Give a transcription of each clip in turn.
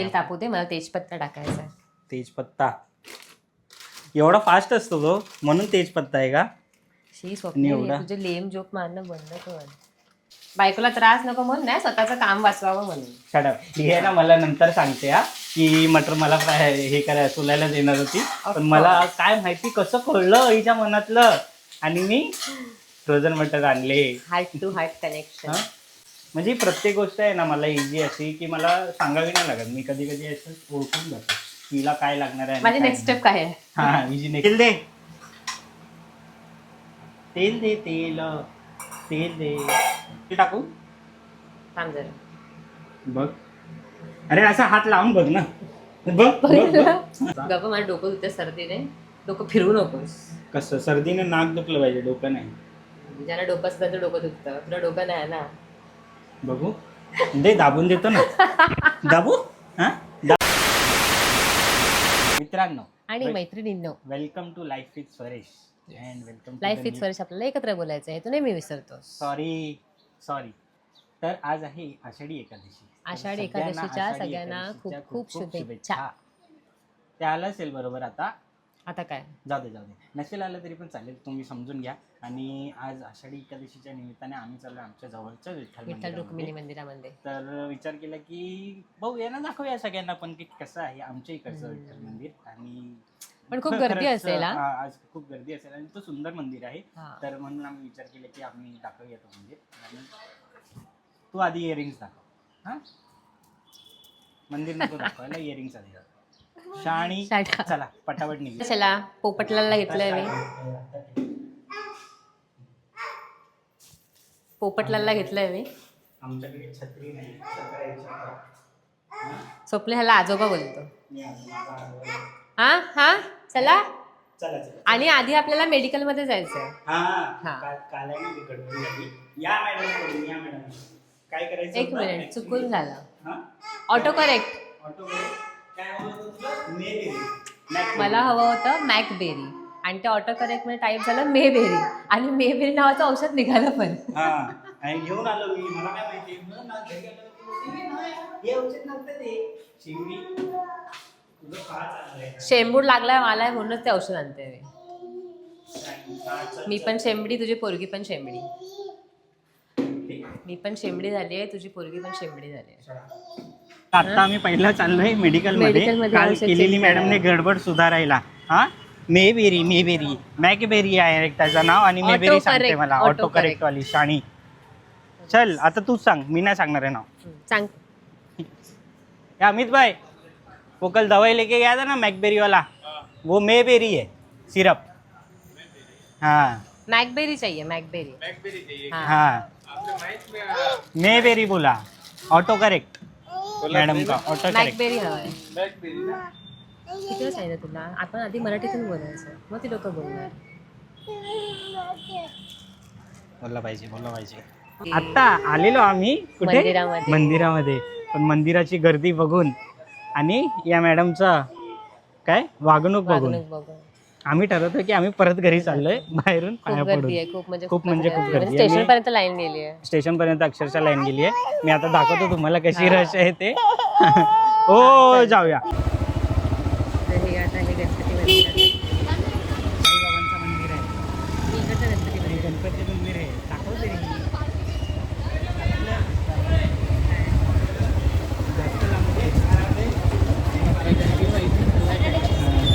तेल तापू दे मला तेजपत्ता टाकायचा आहे. तेजपत्ता. एवढा फास्ट असतो तो म्हणून तेजपत्ता आहे का? शी स्वप्न एवढा? तुझे लेम जोक मारणं बंद कर. बायकोला त्रास नको म्हणून नाही स्वतःचं काम वाचवावं म्हणून. ही आहे ना मला नंतर सांगते हा की मटर मला फ्राय हे करायला सोलायला देणार होती. पण मला काय माहिती कसं कळलं हिच्या मनातलं? आणि मी फ्रोझन मटर आणले. हार्ट टू हार्ट कनेक्शन हा? म्हणजे प्रत्येक गोष्ट आहे ना मला इझी अशी की मला सांगावी नाही लागत. मी कधी कधी असं ओळखून जातो. तिला काय लागणार आहे माझी नेक्स्ट स्टेप काय आहे? नाही. हा इझी नेक्स्ट तेल दे. तेल दे तेल. तेल दे. ते टाकू? थांब जरा. बघ. अरे असा हात लावून बघ ना. बघ बघ मला डोकं दुखते सर्दीने. डोकं फिरू नकोस. कसं? सर्दीने नाक दुखलं पाहिजे डोकं नाही. ज्याला डोकं असतं त्याचं डोकं दुखतं. तुला डोकं नाही ना. बघू. दे दाबून देतो ना. दाबू? हा? मित्रांनो आणि मैत्रिणींनो. Welcome to life with Swaresh and welcome life with वर्ष आपल्याला एकत्र बोलायचं आहे तू नेहमी विसरतोस सॉरी सॉरी तर आज आहे आषाढी एकादशी. आषाढी एकादशीच्या सगळ्यांना खूप खूप शुभेच्छा. ते आलं असेल बरोबर आता? आता काय? जाऊ दे जाऊ दे. नसेल आलं तरी पण चालेल तुम्ही समजून घ्या. आणि आज आषाढी एकादशीच्या निमित्ताने आम्ही चाललो आमच्या जवळच्या विठ्ठल विठ्ठल रुक्मिणी मंदिरामध्ये. मंदिरामध्ये तर विचार केला की बघूया ना दाखवूया सगळ्यांना पण की कसं आहे आमच्या इकडचं विठ्ठल मंदिर. आणि पण खूप गर्दी खरंच, असेल, हा? हा, आज खूप गर्दी असेल आणि तो सुंदर मंदिर आहे. हा. तर म्हणून आम्ही विचार केला की आम्ही दाखवूया तो मंदिर. आणि तू आधी इयरिंग्स दाखव. हा? मंदिर नको दाखवायला इयरिंग्स आधी दाखव. शाणी. चला पटापट निघू चला पोपटलाला घेतलंय मी. पोपटलाला घेतलंय मी आमच्याकडे छत्री नाही छत्र्या आहे, छत्र्या. स्वप्न ह्याला आजोबा बोलतो मी आजोबा. हा हा चला चला चला आणि आधी आपल्याला मेडिकलमध्ये हा हा. काल आहे ना मी गडबड झाली या मॅडमकडून या मॅडम काय करायचं एक होतं? मिनिट चुकून झालं हा? ऑटो करेक्ट ऑटो काय हवं होतं तुला? मेबेरी. मॅक मला हवं होतं मॅकबेरी आणि ते ऑटो करेक्टमध्ये टाईप झालं मेबेरी आणि मेबेरी नावाचं औषध निघालं पण. हा आणि घेऊन आलो मी. मला काय माहिती? म्हणून ना घरी आलो. की बोलते, "हे नाही, हे औषध नव्हतं ते. शिवडी तुझं का चाललंय. शेंबूड लागलाय मला म्हणूनच ते औषध आणते मी. हा, मी. पण शेंबडी तुझी पोरगी पण शेंबडी. मी पण शेंबडी झाली आहे तुझी पोरगी पण शेंबडी झाली आहे. आता आम्ही पहिला चाललोय मेडिकलमध्ये. Medical मध्ये काल औषध केलेली check मॅडमने. गडबड सुधारायला. हा? मेबेरी मेबेरी मॅकबेरी आहे एक त्याचं नाव आणि Auto मेबेरी सांगते correct, मला auto ऑटो करेक्ट वाली शाणी चल आता तूच सांग मी नाही सांगणार आहे नाव. सांग. या अमित भाई वो कल दवाई लेके गया था ना मैकबेरी वाला? वो मेबेरी है सिरप. हाँ. मॅकबेरी चाहिए मॅकबेरी हाँ. हाँ. मेबेरी बोला. ऑटो करेक्ट मॅडम का ऑटो करेक्ट मॅकबेरी हवंय किती वेळ सांगितलं तुला? आपण आधी मराठीतून बोलायचं. मग ती लोक बोलणार. बोलला पाहिजे बोलला पाहिजे. आता आलेलो आम्ही कुठे? मंदिरामध्ये. मंदिरामध्ये. पण मंदिराची गर्दी बघून आणि या मॅडमचा काय? वागणूक बघून. वागणूक बघून. आम्ही ठरवतो की आम्ही परत घरी चाललोय बाहेरून खूप पाया गर्दी पडून. आहे खूप म्हणजे खूप म्हणजे खूप गर्दी आहे. स्टेशन पर्यंत लाईन गेली आहे. स्टेशन पर्यंत अक्षरशः लाईन गेली आहे. मी आता दाखवतो तुम्हाला कशी रश आहे ते. हो जाऊया तर हे आता हे गणपती मंदिर आहे. साईबाबांचं मंदिर आहे मी इकडचं गणपती हे मंदिर गणपती मंदिर आहे दाखव तरी जास्त लांब नाही.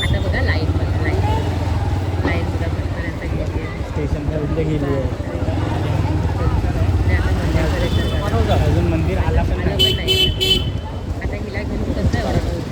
आता बघा लाईन बघा लाईन लाईन बघा पर्यंत गेली पर्यंत गेली आहे. अजून मंदिर आला पण आलं नाही. पण नाही आता हिला घेऊन कसं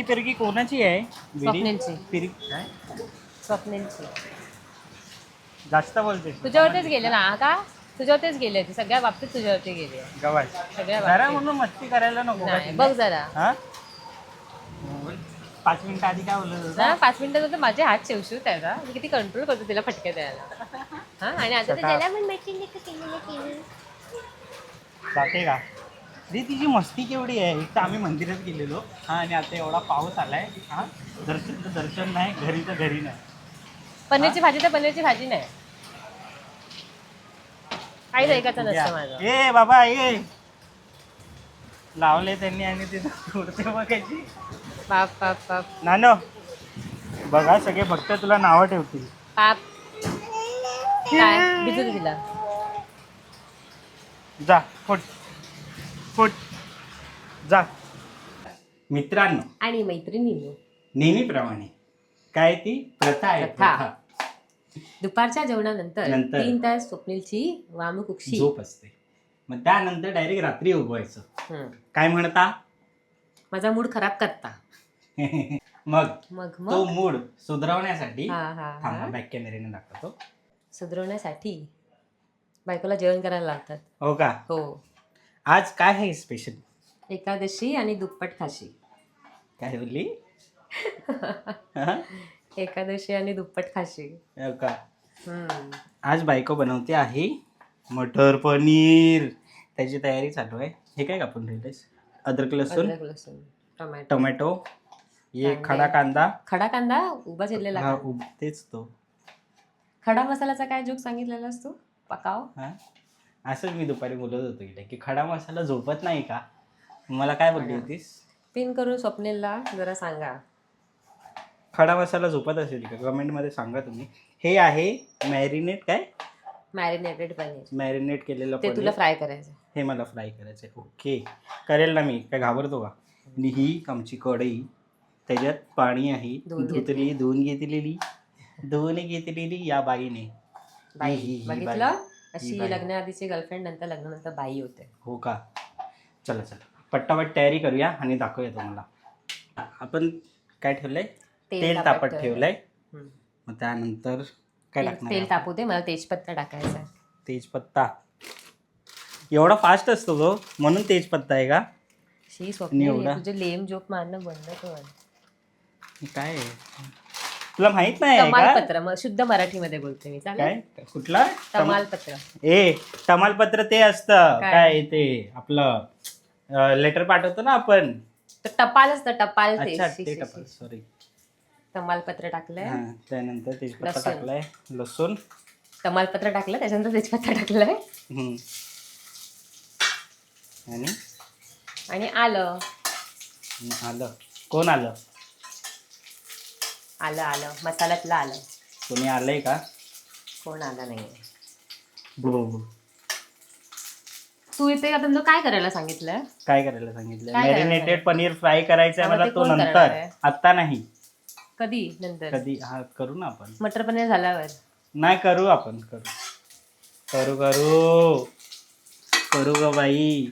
वेडी पेरकी कोणाची आहे? वेडी स्वप्नीलची. पेरकी काय? स्वप्नीलची. जास्त बोलते. तुझ्यावरतीच गेले ना का? तुझ्यावरतीच गेले ते सगळ्या बाबतीत तुझ्यावरती गेले. गवाय सगळ्या जरा बाबतीत. म्हणून मस्ती करायला नको का नाही तिने? बघ जरा. हा? पाच मिनिटं आधी काय बोलत होता? ना पाच मिनिटात तर माझे हात शेवशूत आहे ना. मी किती कंट्रोल करतो तिला फटके द्यायला. हा आणि आता ते स्वतः. ज्याला पण मैत्रिणी केलेलं केली. जाते का? रे तिची मस्ती केवढी आहे एक तर आम्ही मंदिरात गेलेलो. हा आणि आता एवढा पाऊस आलाय हा दर्शन तर दर्शन नाही घरी तर घरी नाही. पनीरची भाजी तर पनीरची भाजी नाही. काहीच ऐकायचं नसतं माझं. ए बाबा ये लावले त्यांनी आणि ते उडते बघायची. बाप बाप बाप. नानो बघा सगळे भक्त तुला नावं ठेवतील. बाप. काय? तिला. जा फुट फुट. जा. मित्रांनो. आणि मैत्रिणी नेहमीप्रमाणे काय ती प्रथा आहे? प्रथा. प्रथा. दुपारच्या जेवणानंतर नंतर. तीन तास स्वप्नीलची वामकुक्षी. झोप असते. मग त्यानंतर डायरेक्ट रात्री उगवायचं. हम्म. काय म्हणता? माझा मूड खराब करता. मग मग तो मग? मूड सुधारवण्यासाठी हा हा थांबा हा बॅक कॅमेऱ्याने दाखवतो. सुधारवण्यासाठी बायकोला जेवण करायला लावतात. हो का? हो. आज काय आहे स्पेशल एकादशी आणि दुप्पट खाशी. काय बोलली? हा? एकादशी आणि दुप्पट खाशी. हो का? हम्म. आज बायको बनवते आहे मटर पनीर. त्याची तयारी चालू आहे. हे काय कापून ठेवलेस अद्रक लसूण अद्रक लसूण टोमॅटो. टोमॅटो हे कांदे. खडा कांदा. खडा कांदा उभा चिरलेला हा का? उब- तेच तो. खडा मसाल्याचा काय जोक सांगितलेलास तू? पकाव? हा? असंच मी दुपारी बोलत होतो इथे की खडा मसाला झोपत नाही का? मला काय बोलली होतीस? पिन करून स्वप्नीलला जरा सांगा. खडा मसाला झोपत असेल का? कमेंटमध्ये सांगा तुम्ही. हे आहे मॅरिनेट काय? मॅरिनेटेड पनीर. मॅरिनेट केलेलं ते तुला पनीर. फ्राय करायचं हे मला फ्राय करायचं आहे ओके करेल ना मी. काय घाबरतो का? आणि ही आमची कढई. त्याच्यात पाणी आहे. धुवून धुतली धुवून घेतलेली. धुवून घेतलेली या बाईने. बाई ही- ही बघितलं. अशी बाई. लग्नाआधीची गर्लफ्रेंड नंतर लग्नानंतर बाई होते हो का चला चला पट्टापट तयारी करूया आणि दाखवूया तुम्हाला आपण काय ठेवलंय तेल तापत ठेवलंय हम्म. मग त्यानंतर काय तेल- टाकणार तेल आहे? तापू दे मला तेजपत्ता टाकायचा आहे. तेजपत्ता एवढा फास्ट असतो तो म्हणून तेजपत्ता आहे का शी स्वप्नील एवढा? तुझे लेम जोक मारणं बंद कर काय आहे? तुला माहीत नाही आहे का? तमालपत्र. मग शुद्ध मराठीमध्ये बोलते मी. चालेल? काय? कुठला? तमा- तमालपत्र. ए तमालपत्र ते असतं. काय? काय ते? आपलं लेटर पाठवतो ना आपण. तर टपाल असतं टपाल ते. अच्छा शी, ते शी, टपाल शी. सॉरी तमालपत्र टाकलंय. त्यानंतर तेजपत्ता लसूण. टाकलाय. लसूण. तमालपत्र टाकलं त्याच्यानंतर तेजपत्ता टाकलंय. हम्म. आणि? आणि आलं. आलं. कोण आलं? आलं आलं. मसाल्यातलं आलं. कोणी आलंय का? कोण आलं नाही. तू इथे आता तुला काय करायला सांगितलंय काय करायला सांगितलं? काय करायला मॅरिनेटेड पनीर फ्राय करायचं आहे मला ते तो कोण करणार नंतर आहे? आत्ता नाही. कधी? नंतर. कधी? हा करू ना आपण. मटर पनीर झाल्यावर. नाही करू आपण करू. करू करू. करू ग बाई.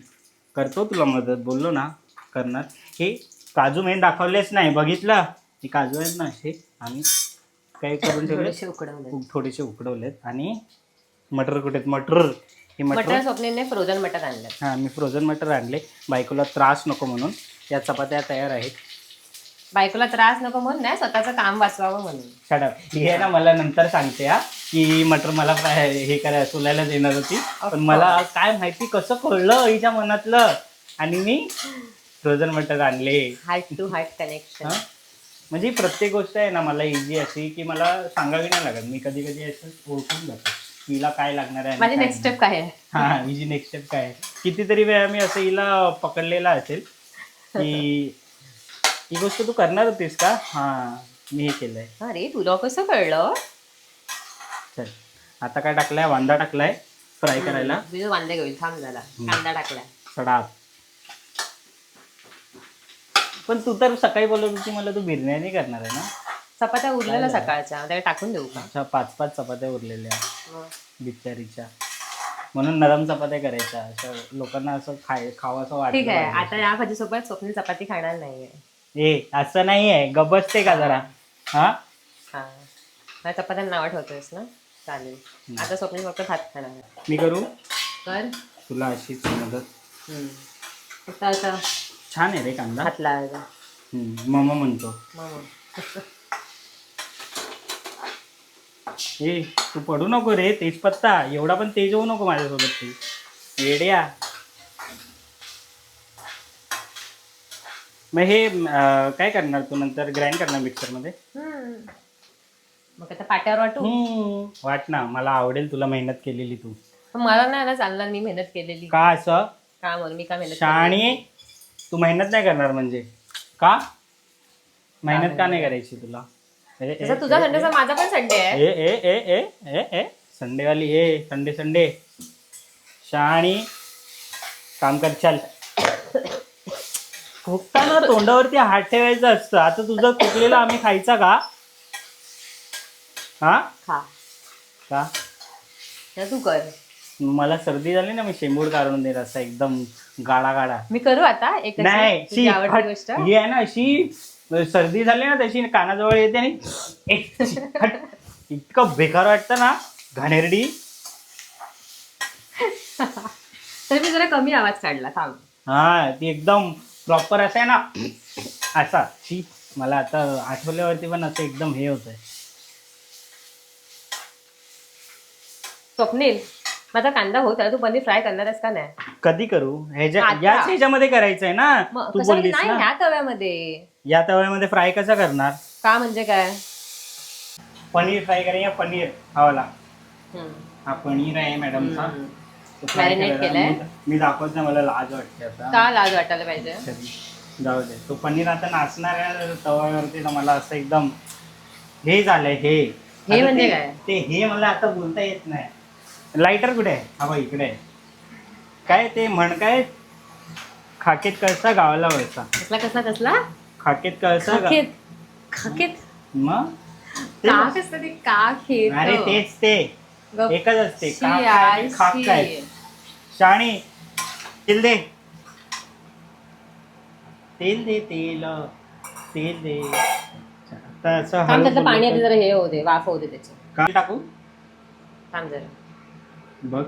करतो तुला मदत बोललो ना. करणार. हे काजू मेन दाखवलेच नाही. बघितलं? हे काजू आहेत ना हे आम्ही काय करून ठेवले थोडेसे उकडवले थोडेसे उकडवलेत. आणि मटर कुठे आहेत? मटर. हे मटर. मटर फ्रोझन मटर आणलं हां मी फ्रोझन मटर आणले. बायकोला त्रास नको म्हणून. या चपात्या तयार आहेत. बायकोला त्रास नको म्हणून नाही स्वतःचं काम वाचवावं म्हणून. छाडा ही ना मला नंतर सांगते हा की मटर मला फ्राय हे करायला सोलायला देणार होती. पण मला काय माहिती कसं कळलं हिच्या मनातलं. आणि मी फ्रोझन मटर आणले. हार्ट टू हार्ट कनेक्शन हा? म्हणजे प्रत्येक गोष्ट आहे ना मला इझी अशी की मला सांगावी नाही लागत. मी कधी कधी असं ओळखून जातो. हिला काय लागणार आहे माझी नेक्स्ट. स्टेप काय आहे? हा हिची नेक्स्ट स्टेप काय आहे? कितीतरी वेळा मी असं हिला पकडलेला असेल की ही गोष्ट तू करणार होतीस का? हा मी हे केलंय. अरे तुला कसं कळलं? चल आता काय टाकलाय? वांदा टाकलाय फ्राय करायला. वांदे घेईल थांब झाला कांदा टाकला सडा. पण तू तर सकाळी बोलत होती मला तू बिर्याणी करणार आहे ना? चपात्या उरलेल्या सकाळच्या. त्याला टाकून देऊ का? अच्छा पाच पाच चपात्या उरलेल्या. बिचारीच्या. म्हणून नरम चपात्या करायच्या. अशा लोकांना असं खाय खावं असं वाटलं ठीक आहे. पाहिजे. आता या भाजीसोबत स्वप्नील चपाती खाणार नाहीये. ए असं नाही आहे गबसते का जरा? हा? हा. मला चपात्यांना नावं ठेवतोयस ना? चालेल. आता स्वप्नील फक्त भात खाणार आहे. मी करू? कर. तुला अशीच मदत. हम्म. फक्त असं छान आहे रे कांदा. हात लावायचा हम्म, मम म्हणतो. मग ए तू पडू नको रे तेजपत्ता. एवढा पण तेज होऊ नको माझ्यासोबत तू. येड्या. मग हे अं, काय करणार तू नंतर? ग्राइंड करणार मिक्सरमध्ये हम्म. मग आता पाट्यावर वाटू? वाट ना. मला आवडेल तुला मेहनत केलेली तू. मला नाही ना चालणार मी मेहनत केलेली. का असं? का मग? मी का मेहनत शाणी तू मेहनत नाही करणार म्हणजे? का? मेहनत का नाही करायची तुला? ए, ए, तसा तुझा ए, संडेचा माझा पण संडे आहे. ए ए ए ए ए ए. संडेवाली ए संडे संडे. शहाणी काम कर चाल. फुकताना तोंडावरती हात ठेवायचं असतं. आता तुझं चुकलेलं आम्ही खायचा का? हा? खा. का? तू कर. मला सर्दी झाली ना मी शेंबूड काढून देत असं एकदम गाडा गाडा. मी करू आता एक नाही तुझी हट. गोष्ट. ही आहे ना अशी सर्दी झाली ना तशी कानाजवळ येते आणि ए, शी, हट. इतकं बेकार वाटतं ना घाणेरडी. तर मी जरा कमी आवाज काढला थांब. हा ती एकदम प्रॉपर असं आहे ना. असा शी मला आता आठवल्यावरती पण असं एकदम हे होतंय. स्वप्नील माझा कांदा होत आहे तू पनीर फ्राय करणारस का नाही? कधी करू? ह्याच्या आता. याच ह्याच्यामध्ये करायचंय ना? मग तू कशाला बोललीस नाही ना? ह्या तव्यामध्ये. या तव्यामध्ये फ्राय कसा करणार? का म्हणजे काय? पनीर फ्राय करूया पनीर हा वाला हम्म. हा पनीर आहे मॅडमचा. हम्म. तो fry Marinate करायला. केलाय? मी- मी दाखवत नाही मला लाज वाटते आता. का लाज वाटायला पाहिजे? तरी जाऊ दे. तो पनीर आता नाचणार आहे तव्यावरती तर मला असं एकदम हे झालंय हे. हे आता म्हणजे ते- काय? ते हे मला आता बोलता येत नाही. लाइटर कुठे आहे? हा बघ इकडे आहे. काय ते म्हण काय? खाकेत कळसा गावाला वळसा. कसला कसला कसला? खाकेत कळसा गा- खकेत. खकेत? मग? ते- ते का अरे तेच ते. एकच असते. शी काक काय खाक शी. काय? शाणी तेल दे. तेल दे तेल. तेल दे. आता असं थांब हळू त्यातलं पाणी जरा हे होऊ दे वाफ होऊ दे त्याची. का का टाकू? थांब जरा. बघ.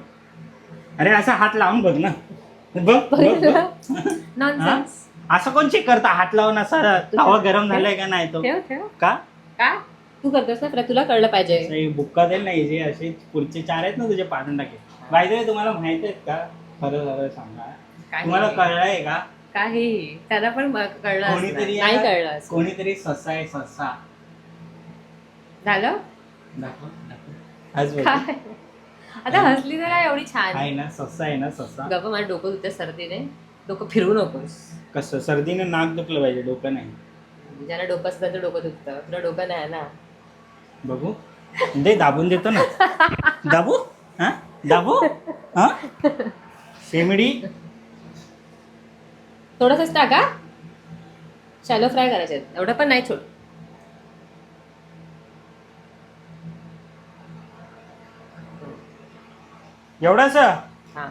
अरे असा हात लावून बघ ना. बघ बघ बघ. नॉनसेन्स असं कोण चेक करता हात लावून असा तवा गरम झालाय का नाही तो? ठेव ठेव. का? का? तू करतोस ना तर तुला कळलं पाहिजे. असं हे बुक्का देईल नाही जे असे पुढचे चार आहेत ना तुझे पाठवून टाके बाय तुम्हाला माहीत आहेत का? खरं खरं सांगा. काही. तुम्हाला कळलंय का? काही. त्याला पण कळलं असणार. कोणीतरी नाही कळलं. कोणीतरी ससा आहे ससा. झालं? दाखव दाखव. आज बघ. काय? आता हसली तर काय एवढी छान. आहे ना ससा आहे ना ससा. गप्प मला डोकं दुखते सर्दीने. डोकं फिरवू नकोस. कसं? सर्दीने नाक दुखलं पाहिजे डोकं नाही. ज्याला डोकं असतं त्याचं डोकं दुखतं. तुला डोकं नाही ना. बघू. दे दाबून देतो ना. दाबू? हा? दाबू? हा? शेमडी? थोडंसंच टाका. शॅलो फ्राय करायचे एवढं पण नाही छोट. एवढाच? हा.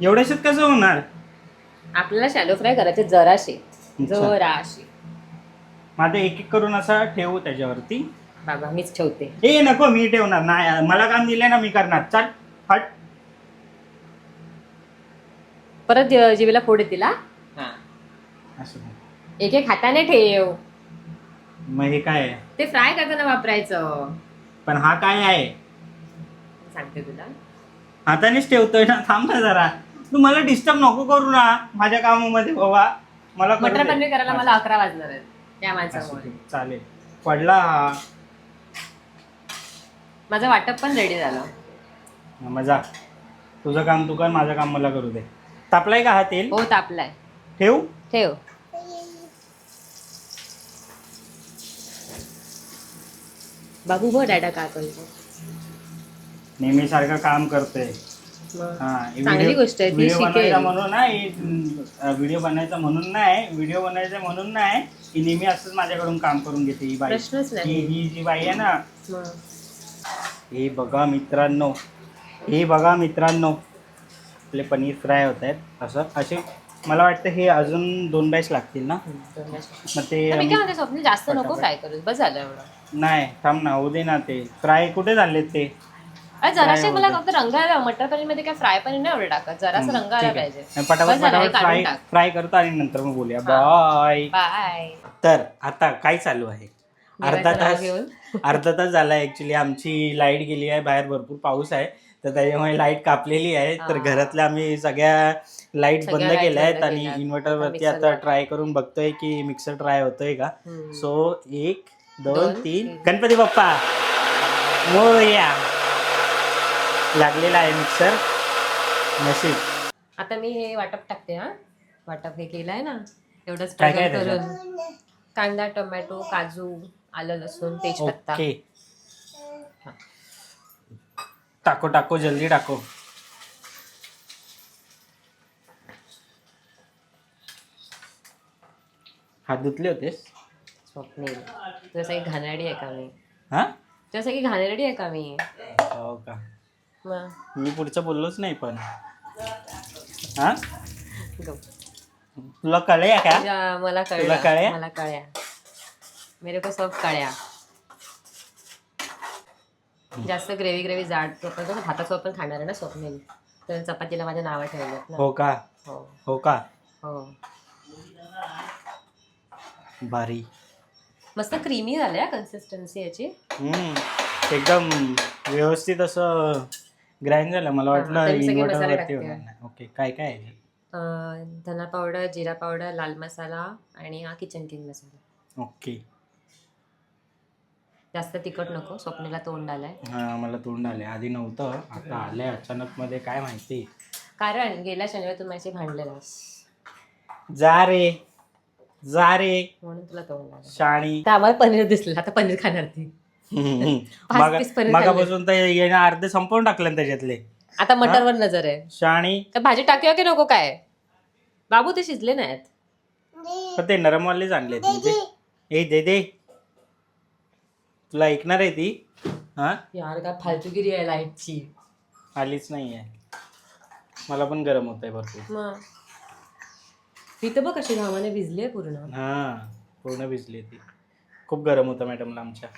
एवढ्याशात कसं होणार? आपल्याला शॅलो फ्राय करायचे जराशे. जराशे. माझं एक एक करून असा ठेवू त्याच्यावरती. बाबा मीच ठेवते. ए नको मी ठेवणार नाही. मला काम दिलंय ना मी करणार. चल हट. परत जि- जिभेला फोड येतील हा? हा. असं नाही. एक एक हाताने ठेव. मग हे काय? आहे ते फ्राय करताना वापरायचं? पण हा काय आहे? सांगते तुला. हातानेच ठेवतोय ना थांब ना जरा. तू मला डिस्टर्ब नको करू ना माझ्या कामामध्ये बाबा. मला करू मटर दे. पनीर करायला मला अकरा वाजणार आहेत त्या असू माणसामुळे दे, चालेल. पडला हा. माझं वाटप पण रेडी झालं. हा, मजा. तुझं काम तू कर माझं काम मला करू दे. तापलाय का हा तेल? हो तापलाय. ठेवू? ठेव. बाबू बघ डाटा का करतो नेहमी सारखं काम चांगली व्हिडिओ- गोष्ट आहे, ती व्हिडिओ शिकेल. बनवायचा म्हणून नाही अं, व्हिडिओ बनायचा म्हणून नाही व्हिडिओ बनायचा म्हणून नाही ही नेहमी असंच माझ्याकडून काम करून घेते ही बाई. प्रश्नच ही नाही. ही जी बाई आहे ना हे बघा मित्रांनो हे बघा मित्रांनो आपले पनीर फ्राय होत आहेत. असं असे मला वाटतं हे अजून दोन बॅच लागतील ना. मग ते मी काय म्हणते स्वप्नील जास्त नको. फ्राय करू? बस झालं एवढं. नाही थांब ना होऊ दे ना ते. फ्राय कुठे झालेत ते? अरे जराशे मला. फक्त रंग आला मटर पनीरमध्ये काय फ्राय पनीर नाही एवढं टाकत जरासं रंग आला. पाहिजे पटापट बस झालं, हे पटापट काढून फ्राय टाक. फ्राय करतो आणि नंतर मग बोलूया. बाय बाय तर आता काय चालू आहे अर्धा नाव तास घेऊन. अर्धा तास झाला ऍक्च्युली आमची लाइट गेली आहे बाहेर भरपूर पाऊस आहे तर त्याच्यामुळे लाइट कापलेली आहे तर हा. घरातल्या आम्ही सगळ्या लाइट सगळ्या बंद केल्या आहेत बंद आणि केल्यात. इन्व्हर्टर वरती आता आता ट्राय करून बघतोय की मिक्सर ट्राय होतोय का हम्म. सो एक दोन दोन, तीन तीन. गणपती बाप्पा मोरया लागलेला आहे मिक्सर नशीब आता मी हे वाटप टाकते हा. वाटप हे केलंय ना. एवढं काय काय स्ट्रगल? करून. कांदा टोमॅटो काजू आलं लसूण तेजपत्ता ओके. हा. टाको टाको जल्दी टाको. हात धुतले होतेस? स्वप्नील तुझ्यासाठी घाणेरडी आहे का मी? हा? तुझ्यासाठी घाणेरडी आहे का मी? हो का? मी पुढचं बोललोच नाही पण. हा. तुला कळे का? मला तुला कळलं कळ्या? मला कळ्या मेरे को सब कळ्या जास्त ग्रेव्ही ग्रेव्ही जाड आपण भातासोबत पण खाणार आहे ना स्वप्नील. तर चपातीला माझ्या नावं ठेवलेत ना. हो का? हो. हो का? हो. भारी. मस्त क्रीमी झालंय कन्सिस्टन्सी याची. हम्म. एकदम व्यवस्थित असं ग्राइंड झालं मला वाटलं आता मी सगळे इन्व्हर्टर मसाले वरती टाकते. होणार नाही. ओके काय काय आहे? अं, धना पावडर जिरा पावडर लाल मसाला आणि हा किचन किंग मसाला. ओके. जास्त तिखट नको स्वप्नीला तोंड आलाय. हा मला तोंड आले आधी नव्हतं आता आलंय अचानक मध्ये काय माहिती? कारण गेल्या शनिवारी तू माझी भांडलेलास जा रे जा रे. म्हणून तुला तोंड आलं शाणी. तर आम्हाला पनीर दिसलं आता पनीर खाणार ती. मागा- piece मागापासून तर येणं अर्धे संपवून टाकलं ना त्याच्यातले. आता मटरवर नजर आहे. शाणी? तर भाजी टाकूया की नको काय? बाबू ते शिजले नाहीत पण ते नरमवालेच आणले ते. ए दे दे. तुला ऐकणार आहे ती? हा? यार काय फालतूगिरी आहे लाईटची. आलीच नाही आहे मला पण गरम होत आहे भरपूर मग इथं बघ कशी घामाने भिजली आहे पूर्ण. हा पूर्ण भिजली ती. खूप गरम होतं मॅडमला आमच्या.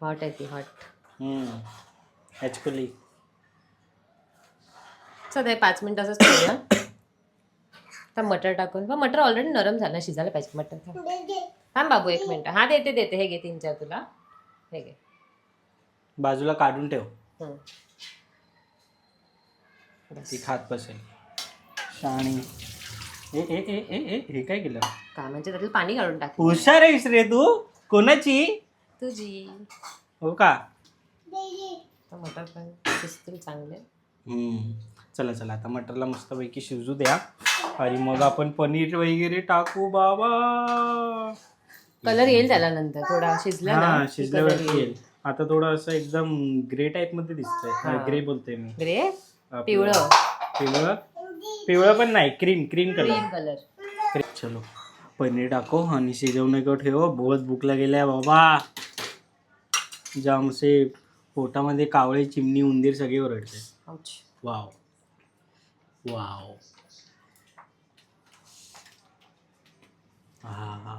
हॉट आहे ती हॉट ॲक्च्युली सध्या पाच मिनिट असंच ठेवूया तर मटर टाकून. पण मटर ऑलरेडी नरम झालं शिजायला पाहिजे मटर. थांब. बाबू एक मिनिट. हा देते देते हे घे तीन चार तुला. हे घे. बाजूला काढून ठेव. ती खात बसेल. शाणी. ए ए ए ए ए हे काय केलं? का म्हणजे त्यातलं पाणी काढून टाक. हुशार आहेस रे तू. कोणाची? तुझी. हो का? मटर पण शिजतील चांगले. हम्म. चला चला. आता मटरला मस्तपैकी शिजू द्या. आणि मग आपण पनीर वगैरे टाकू बाबा. कलर येईल त्याला नंतर थोडा शिजला ना हा शिजल्यावर येईल. आता थोडं असं एकदम ग्रे टाईपमध्ये दिसतंय. हा. ग्रे बोलतोय मी. ग्रे? आपलं पिवळं. पिवळं? पिवळं पण नाही cream cream colour. Green colour. चलो पनीर टाको आणि शिजवणे को ठेव. बहुत भूक लागेल्या बाबा. जाम से पोटामध्ये कावळे चिमणी उंदीर सगळे ओरडते. वाव वाव हा हा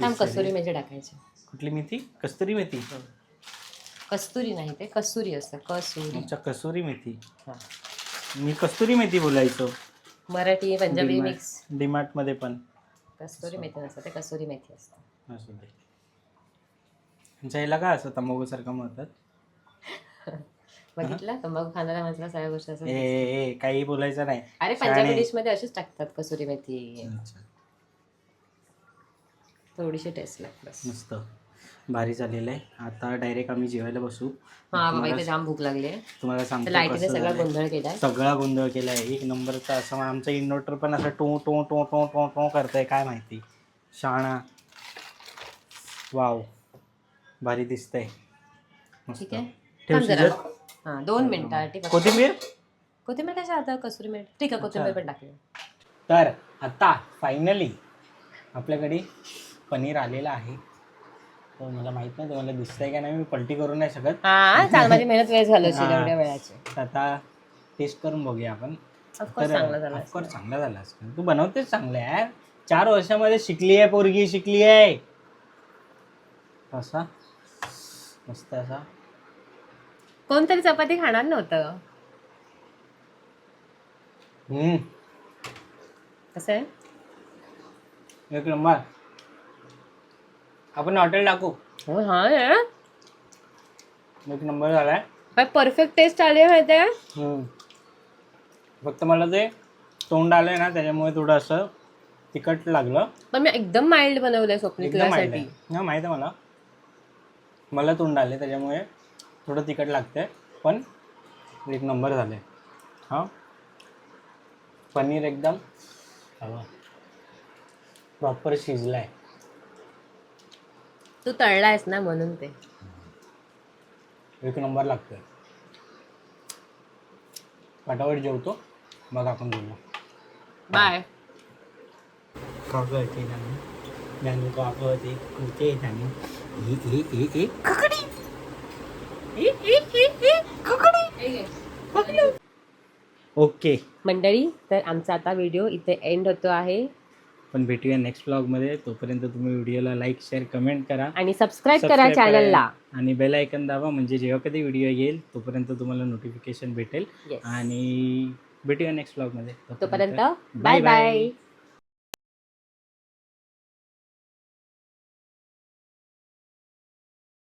थांब कसुरी. मेथी टाकायची. कुठली मेथी? कस्तुरी मेथी? कस्तुरी नाही ते कसुरी असतं कसुरी. अच्छा कसुरी मेथी. हा. मी कस्तुरी मेथी बोलायचो. मराठी पंजाबी मिक्स डीमार्टमध्ये पण. कस्तुरी मेथी नसतं ते कसुरी मेथी असतं. असू दे. जायला का असं तंबाखू सारखं म्हणतात? बघितलं? तंबाखू खाणारा माणसाला सगळ्या गोष्टी असं ए ए ए, काही बोलायचं नाही. अरे. पंजाबी डिशमध्ये अशीच टाकतात कसुरी मेथी. अच्छा, थोडीशी टेस्ट लागते बस. मस्त. भारी झालेलं आहे. आता डायरेक्ट आम्ही जेवायला बसू. हा बाबा तुम्हाला- इथे जाम भूक लागली आहे तुम्हाला तर सांगतो लाईटीने कसं सगळा झालंय. गोंधळ केलाय. सगळा गोंधळ केलाय. एक नंबरचा असं आमचा इन्व्हर्टर पण असं टो टो टो टो टो टो करतंय. काय माहिती? शाणा. वाव. भारी दिसतंय. ठीक आहे. थांब जरा. हा दोन मिनिटासाठी फक्त. कोथिंबीर? कोथिंबीर कशा आता? कसुरी मिळत ठीक आहे कोथिंबीर पण टाकली तर आता फायनली आपल्याकडे पनीर आलेलं आहे. तर मला माहीत नाही तुम्हाला दिसतंय का नाही मी पलटी करू नाही शकत. हा चांगली माझी मेहनत वेळ झाली असेल हा. एवढ्या वेळाची. तर आता टेस्ट करून बघूया आपण. ऑफकोर्स चांगलं झालं ऑफकोर्स चांगला झाला असेल. तू बनवतेच चांगलं यार. चार वर्षामध्ये शिकली आहे पोरगी शिकली आहे असा मस्त असा. कोणतरी चपाती खाणार नव्हतं. हम्म. कसं आहे? एक नंबर. आपण हॉटेल टाकू. हो, हा. एक नंबर झालाय काय परफेक्ट टेस्ट आली आहे माहिती आहे? हम्म. फक्त मला ते तोंड आलंय ना त्याच्यामुळे थोडं असं तिखट लागलं. पण मी एकदम माइल्ड बनवलंय स्वप्नी एकदम माहिती तुझ्यासाठी. आहे. हा माहिती आहे मला. मला तोंड आले त्याच्यामुळे थोडं तिखट लागतंय. पण एक नंबर झाले. हां. पनीर एकदम प्रॉपर शिजलाय. तू तळलायस ना म्हणून ते. एक नंबर लागतोय. पटापट जेवतो मग आपण बोलू. बाय कागदची नाणी नाणी कागदची कुठे नाणी ए ए ए ए ओके. मंडळी तर आमचा आता व्हिडिओ इथे एंड होतो आहे. पण भेटूया नेक्स्ट ब्लॉगमध्ये तोपर्यंत तुम्ही व्हिडिओला लाईक शेअर कमेंट करा. आणि सबस्क्राईब करा चॅनलला आणि बेल ऐकन दाबा. म्हणजे जेव्हा कधी व्हिडिओ येईल तोपर्यंत तुम्हाला नोटिफिकेशन भेटेल. आणि भेटूया नेक्स्ट ब्लॉगमध्ये तोपर्यंत बाय बाय